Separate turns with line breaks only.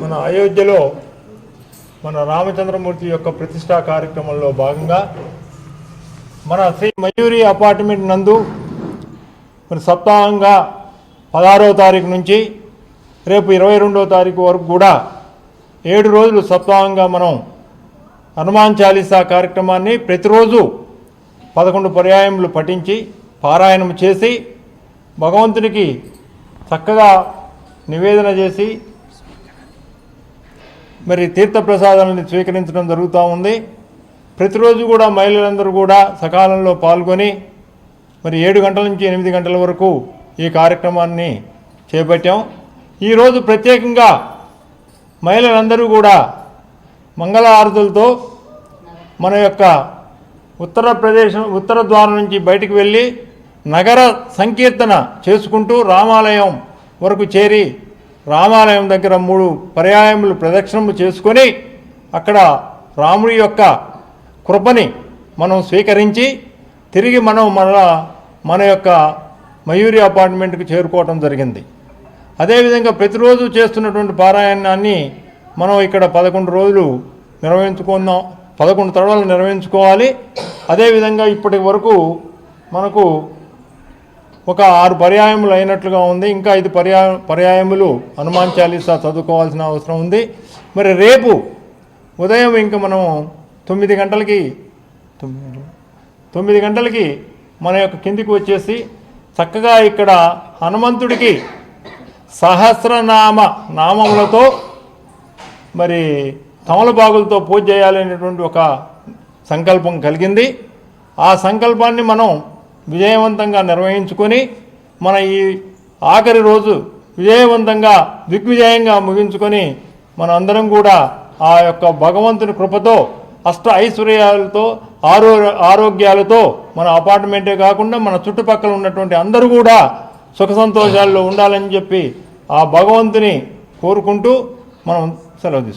మన అయోధ్యలో మన రామచంద్రమూర్తి యొక్క ప్రతిష్టా కార్యక్రమంలో భాగంగా మన శ్రీ మయూరి అపార్ట్మెంట్ నందు మరి సప్తాహంగా పదహారవ తారీఖు నుంచి రేపు ఇరవై రెండవ తారీఖు వరకు కూడా ఏడు రోజులు సప్తాహంగా మనం హనుమాన్ చాలీసా కార్యక్రమాన్ని ప్రతిరోజు పదకొండు పర్యాయములు పఠించి పారాయణం చేసి భగవంతునికి చక్కగా నివేదన చేసి మరి తీర్థప్రసాదాలను స్వీకరించడం జరుగుతూ ఉంది. ప్రతిరోజు కూడా మహిళలందరూ కూడా సకాలంలో పాల్గొని మరి ఏడు గంటల నుంచి ఎనిమిది గంటల వరకు ఈ కార్యక్రమాన్ని చేపట్టాం. ఈరోజు ప్రత్యేకంగా మహిళలందరూ కూడా మంగళ ఆరతులతో మన యొక్క ఉత్తరప్రదేశ్ ఉత్తర ద్వారం నుంచి బయటికి వెళ్ళి నగర సంకీర్తన చేసుకుంటూ రామాలయం వరకు చేరి రామాలయం దగ్గర మూడు పర్యాయములు ప్రదక్షిణము చేసుకొని అక్కడ రాముడి యొక్క కృపని మనం స్వీకరించి తిరిగి మనం మరలా మన యొక్క మయూరి అపార్ట్మెంట్కి చేరుకోవటం జరిగింది. అదేవిధంగా ప్రతిరోజు చేస్తున్నటువంటి పారాయణాన్ని మనం ఇక్కడ పదకొండు రోజులు నిర్వహించుకుందాం పదకొండు తడవలు నిర్వహించుకోవాలి. అదేవిధంగా ఇప్పటి వరకు మనకు ఒక ఆరు పర్యాయములు అయినట్లుగా ఉంది. ఇంకా ఐదు పర్యా పర్యాయములు హనుమాన్ చాలీసా చదువుకోవాల్సిన అవసరం ఉంది. మరి రేపు ఉదయం ఇంకా మనం తొమ్మిది గంటలకి తొమ్మిది తొమ్మిది గంటలకి మన యొక్క కిందికి వచ్చేసి చక్కగా ఇక్కడ హనుమంతుడికి సహస్రనామ నామములతో మరి తమలపాకులతో పూజ చేయాలనేటువంటి ఒక సంకల్పం కలిగింది. ఆ సంకల్పాన్ని మనం విజయవంతంగా నిర్వహించుకొని మన ఈ ఆఖరి రోజు విజయవంతంగా దిగ్విజయంగా ముగించుకొని మన అందరం కూడా ఆ యొక్క భగవంతుని కృపతో అష్ట ఐశ్వర్యాలతో ఆరో ఆరోగ్యాలతో మన అపార్ట్మెంటే కాకుండా మన చుట్టుపక్కల ఉన్నటువంటి అందరూ కూడా సుఖ సంతోషాల్లో ఉండాలని చెప్పి ఆ భగవంతుని కోరుకుంటూ మనం సెలవు